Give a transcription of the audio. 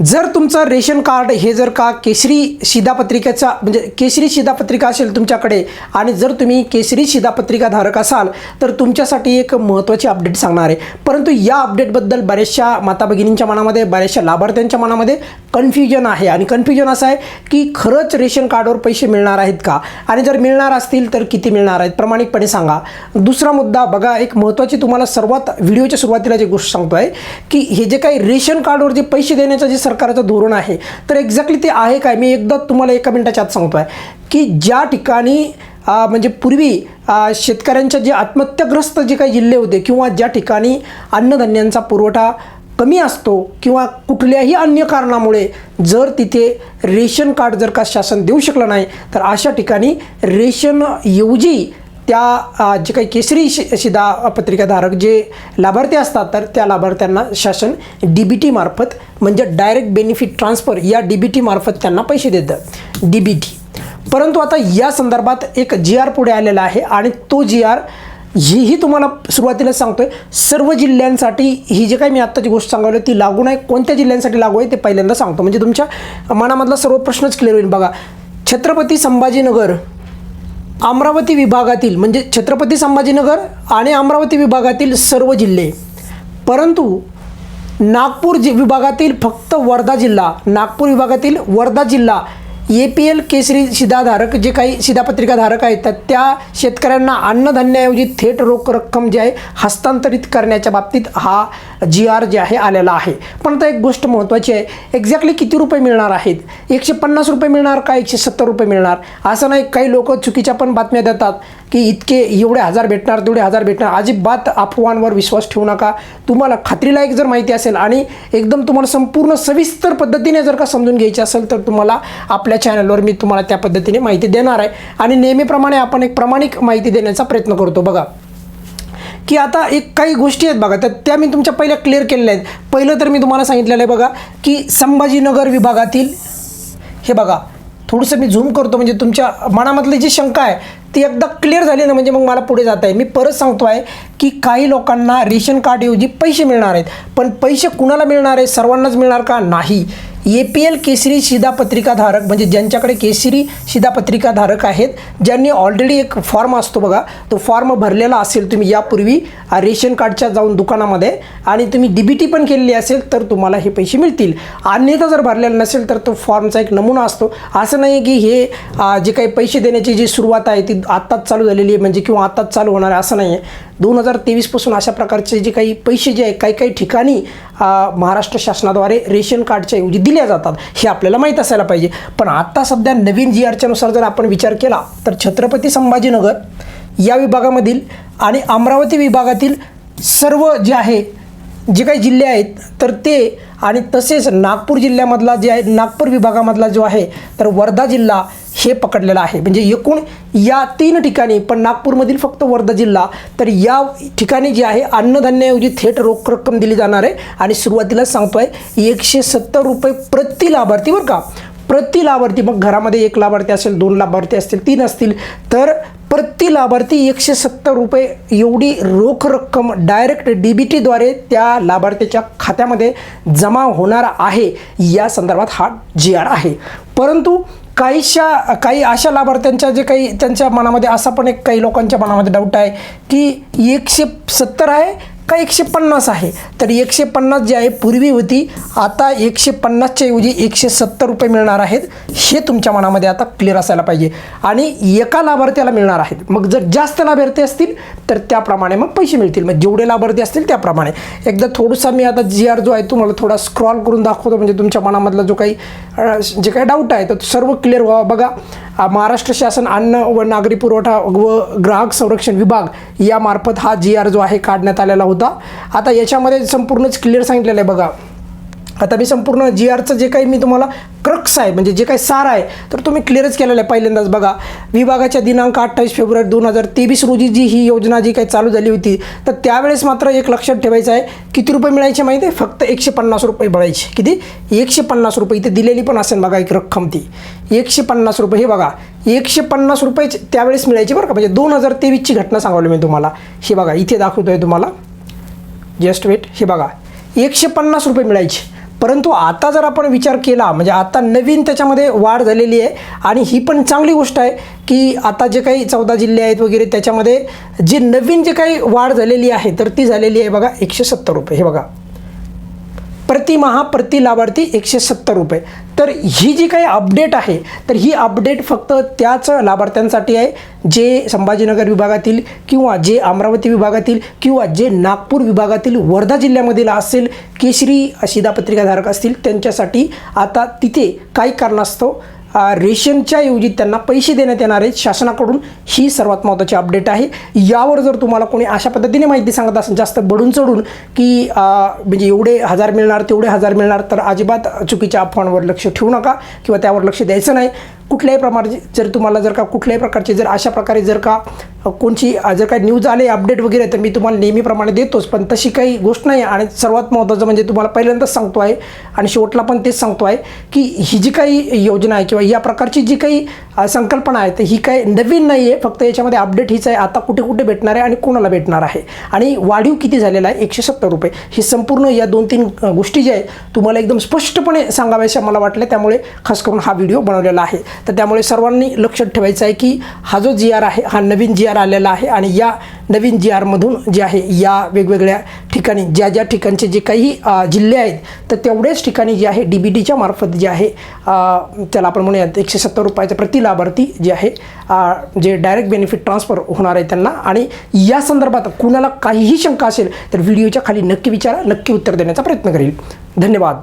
जर तुमचं ration card हे जर का केसरी शिधापत्रिकेचा म्हणजे केसरी शिधापत्रिका असेल तुमच्याकडे आणि जर तुम्ही केसरी शिधापत्रिका धारक असाल तर तुमच्यासाठी एक महत्त्वाची अपडेट सांगणार आहे. परंतु या अपडेटबद्दल बऱ्याचशा माता भगिनींच्या मनामध्ये बऱ्याचशा लाभार्थ्यांच्या मनामध्ये कन्फ्युजन आहे. आणि कन्फ्युजन असं आहे की खरंच रेशन कार्डवर पैसे मिळणार आहेत का? आणि जर मिळणार असतील तर किती मिळणार आहेत? प्रामाणिकपणे सांगा. दुसरा मुद्दा बघा एक महत्त्वाची तुम्हाला सर्वात व्हिडिओच्या सुरुवातीला जी गोष्ट सांगतो आहे की हे जे काही रेशन कार्डवर जे पैसे देण्याचं जे सरकारचं धोरण आहे. तर एक्झॅक्टली ते आहे काय? मी एकदा तुम्हाला एका मिनिटाच्या आत सांगतो आहे की ज्या ठिकाणी म्हणजे पूर्वी शेतकऱ्यांच्या जे आत्महत्याग्रस्त जे काही जिल्हे होते किंवा ज्या ठिकाणी अन्नधान्यांचा पुरवठा कमी असतो किंवा कुठल्याही अन्य कारणामुळे जर तिथे रेशन कार्ड जर का शासन देऊ शकलं नाही तर अशा ठिकाणी रेशन ऐवजी त्या जे काही केसरी शि शिधा पत्रिकाधारक जे लाभार्थी असतात तर त्या लाभार्थ्यांना शासन डी बी टी मार्फत म्हणजे डायरेक्ट बेनिफिट ट्रान्सफर या डी बी टी मार्फत त्यांना पैसे देतं. डी बी टी परंतु आता या संदर्भात एक जी आर पुढे आलेला आहे आणि तो जी आर हीही तुम्हाला सुरुवातीला सांगतोय सर्व जिल्ह्यांसाठी ही जी काही मी आत्ताची गोष्ट सांगावली ती लागू नाही. कोणत्या जिल्ह्यांसाठी लागू आहे ते पहिल्यांदा सांगतो. म्हणजे तुमच्या मनामधला सर्व प्रश्नच क्लिअर होईल. बघा छत्रपती संभाजीनगर अमरावती विभागातील म्हणजे छत्रपती संभाजीनगर आणि अमरावती विभागातील सर्व जिल्हे. परंतु नागपूर जि विभागातील फक्त वर्धा जिल्हा नागपूर विभागातील वर्धा जिल्हा ए पी एल केसरी शिधाधारक जे काही शिधापत्रिकाधारक आहेत तर त्या शेतकऱ्यांना अन्नधान्याऐवजी थेट रोख रक्कम जी आहे हस्तांतरित करण्याच्या बाबतीत हा जी आर जे आहे आलेला आहे. पण आता एक गोष्ट महत्त्वाची आहे. एक्झॅक्टली किती रुपये मिळणार आहेत? एकशे पन्नास रुपये मिळणार का एकशे सत्तर रुपये मिळणार? असं नाही काही लोक चुकीच्या पण बातम्या देतात की इतके एवढे हजार भेटणार तेवढे हजार भेटणार. अजिबात अफवांवर विश्वास ठेवू नका. तुम्हाला खात्रीलायक जर माहिती असेल आणि एकदम तुम्हाला संपूर्ण सविस्तर पद्धतीने जर का समजून घ्यायची असेल तर तुम्हाला आपल्या चॅनलवर मी तुम्हाला त्या पद्धतीने माहिती देणार आहे. आणि नेहमीप्रमाणे आपण एक प्रामाणिक माहिती देण्याचा प्रयत्न करतो. बघा. की आता एक काही गोष्टी आहेत बघा तर त्या मी तुमच्या पहिल्या क्लिअर केलेल्या आहेत. पहिलं तर मी तुम्हाला सांगितलेलं आहे बघा की संभाजीनगर विभागातील हे बघा थोडंसं मी झूम करतो म्हणजे तुमच्या मनामधली जी शंका आहे ती एकदा क्लिअर झाली ना म्हणजे मग मला पुढे जात आहे मी परत सांगतो आहे की काही लोकांना रेशन कार्डऐवजी पैसे मिळणार आहेत. पण पैसे कुणाला मिळणार आहे सर्वांनाच मिळणार का? नाही. ए पी एल केसरी शिधापत्रिकाधारक म्हणजे ज्यांच्याकडे केसरी शिधापत्रिकाधारक आहेत ज्यांनी ऑलरेडी एक फॉर्म असतो बघा तो फॉर्म भरलेला असेल तुम्ही यापूर्वी रेशन कार्डच्या जाऊन दुकानामध्ये आणि तुम्ही डी बी टी पण केलेली असेल तर तुम्हाला हे पैसे मिळतील. अन्यथा जर भरलेला नसेल तर तो फॉर्मचा एक नमुना असतो. असं नाही की हे जे काही पैसे देण्याची जी सुरुवात आहे ती आत्ताच चालू झालेली आहे म्हणजे किंवा आत्ताच चालू होणार आहे असं नाही आहे दोन हजार तेवीसपासून अशा प्रकारचे जे काही पैसे जे आहे काही काही ठिकाणी महाराष्ट्र शासनाद्वारे रेशन कार्डच्या ऐवजी दिल्या जातात हे आपल्याला माहीत असायला पाहिजे. पण आत्ता सध्या नवीन जी आरच्यानुसार जर आपण विचार केला तर छत्रपती संभाजीनगर या विभागामधील आणि अमरावती विभागातील सर्व जे आहे जे काही जिल्हे आहेत तर ते आणि तसेच नागपूर जिल्ह्यामधला जे आहे नागपूर विभागामधला जो आहे तर वर्धा जिल्हा हे पकडलेला आहे. म्हणजे एकूण या तीन ठिकाणी पण नागपूरमधील फक्त वर्धा जिल्हा तर या ठिकाणी जे आहे अन्नधान्याऐवजी थेट रोख रक्कम दिली जाणार आहे. आणि सुरुवातीला सांगतोय एकशे सत्तर रुपये प्रति लाभार्थी बरं का प्रति लाभार्थी मग घरामध्ये एक लाभार्थी असेल दोन लाभार्थी असतील तीन असतील तर प्रति लाभार्थी एकशे सत्तर रुपये एवढी रोख रक्कम डायरेक्ट डी बी टीद्वारे त्या लाभार्थीच्या खात्यामध्ये जमा होणार आहे. या संदर्भात हा जी आर आहे. परंतु काहीशा काही अशा लाभार्थ्यांच्या जे काही त्यांच्या मनामध्ये असा पण एक काही लोकांच्या मनामध्ये डाऊट आहे की एकशे सत्तर आहे का एकशे पन्नास आहे? तर एकशे पन्नास जे आहे पूर्वी होती आता एकशे पन्नासच्या ऐवजी एकशे सत्तर रुपये मिळणार आहेत. हे तुमच्या मनामध्ये आता क्लिअर असायला पाहिजे. आणि एका लाभार्थ्याला मिळणार आहेत. मग जर जास्त लाभार्थी असतील तर त्याप्रमाणे मग पैसे मिळतील. मग जेवढे लाभार्थी असतील त्याप्रमाणे. एकदा थोडंसं मी आता जी आर जो आहे तुम्हाला थोडा स्क्रॉल करून दाखवतो. म्हणजे तुमच्या मनामधला जो काही जे काही डाऊट आहे तर सर्व क्लिअर व्हावा. बघा महाराष्ट्र शासन अन्न व नागरी पुरवठा व ग्राहक संरक्षण विभाग यामार्फत हा जी आर जो आहे काढण्यात आलेला होता. आता याच्यामध्ये संपूर्णच क्लिअर सांगितलेलं आहे बघा. आता मी संपूर्ण जी आरचं जे काही मी तुम्हाला क्रक्स आहे म्हणजे जे काही सार आहे तर तुम्ही क्लिअरच केलेलं आहे पहिल्यांदाच बघा. विभागाच्या दिनांक अठ्ठावीस फेब्रुवारी दोन हजार तेवीस रोजी जी ही योजना जी काही चालू झाली होती तर त्यावेळेस मात्र एक लक्षात ठेवायचं आहे किती रुपये मिळायचे माहिती आहे? फक्त एकशे पन्नास रुपये मिळायचे. किती? एकशे पन्नास रुपये. इथे दिलेली पण असेल बघा एक रक्कम ती. एकशे पन्नास रुपये. हे बघा एकशे पन्नास रुपये त्यावेळेस मिळायचे बरं का. म्हणजे दोन हजार तेवीसची घटना सांगवली मी तुम्हाला. हे बघा इथे दाखवतो आहे तुम्हाला. जस्ट वेट हे बघा एकशे पन्नास रुपये मिळायचे. परंतु आता जर आपण विचार केला म्हणजे आता नवीन त्याच्यामध्ये वाढ झालेली आहे आणि ही पण चांगली गोष्ट आहे की आता जे काही चौदा जिल्हे आहेत वगैरे त्याच्यामध्ये जे नवीन जे काही वाढ झालेली आहे तर ती झालेली आहे बघा एकशे सत्तर रुपये. हे बघा. प्रतिमहा प्रति लाभार्थी एकशे सत्तर रुपये. तर ही जी काही अपडेट आहे तर ही अपडेट फक्त त्याच लाभार्थ्यांसाठी आहे जे संभाजीनगर विभागातील किंवा जे अमरावती विभागातील किंवा जे नागपूर विभागातील वर्धा जिल्ह्यामधील असेल केशरी शिधापत्रिकाधारक असतील त्यांच्यासाठी आता तिथे काही कारणास्तव रेशनच्या ऐवजी त्यांना पैसे देण्यात येणार आहेत शासनाकडून. ही सर्वात महत्त्वाची अपडेट आहे. यावर जर तुम्हाला कोणी अशा पद्धतीने माहिती सांगत असेल जास्त बडून चढून की म्हणजे एवढे हजार मिळणार तेवढे हजार मिळणार तर अजिबात चुकीच्या अफवांवर लक्ष ठेवू नका किंवा त्यावर लक्ष द्यायचं नाही. कुठल्याही प्रमाणे जर तुम्हाला जर का कुठल्याही प्रकारचे जर अशा प्रकारे जर का कोणची जर काही न्यूज आले अपडेट वगैरे तर मी तुम्हाला नेहमीप्रमाणे देतोच. पण तशी काही गोष्ट नाही आहे आणि सर्वात महत्त्वाचं म्हणजे तुम्हाला पहिल्यांदाच सांगतो आहे आणि शेवटला पण तेच सांगतो आहे की ही जी काही योजना आहे किंवा या प्रकारची जी काही संकल्पना आहे तर ही काही नवीन नाही आहे. फक्त याच्यामध्ये अपडेट हीच आहे. आता कुठे कुठे भेटणार आहे आणि कोणाला भेटणार आहे? आणि वाढीव किती झालेला आहे? एकशे सत्तर रुपये. ही संपूर्ण या दोन तीन गोष्टी ज्या आहेत तुम्हाला एकदम स्पष्टपणे सांगाव्याशा मला वाटल्या. त्यामुळे खास करून हा व्हिडिओ बनवलेला आहे. तर त्यामुळे सर्वांनी लक्षात ठेवायचं आहे की हा जो जी आर आहे हा नवीन जी आर आलेला आहे आणि या नवीन जी आरमधून जे आहे या वेगवेगळ्या ठिकाणी ज्या ज्या ठिकाणचे जे काही जिल्हे आहेत तर तेवढ्याच ठिकाणी जे आहे डी बी डीच्या मार्फत जे आहे त्याला आपण म्हणूयात एकशे सत्तर रुपयाचं प्रति लाभार्थी जे आहे जे डायरेक्ट बेनिफिट ट्रान्सफर होणार आहे त्यांना. आणि या संदर्भात कुणाला काहीही शंका असेल तर व्हिडिओच्या खाली नक्की विचारा नक्की उत्तर देण्याचा प्रयत्न करेल. धन्यवाद.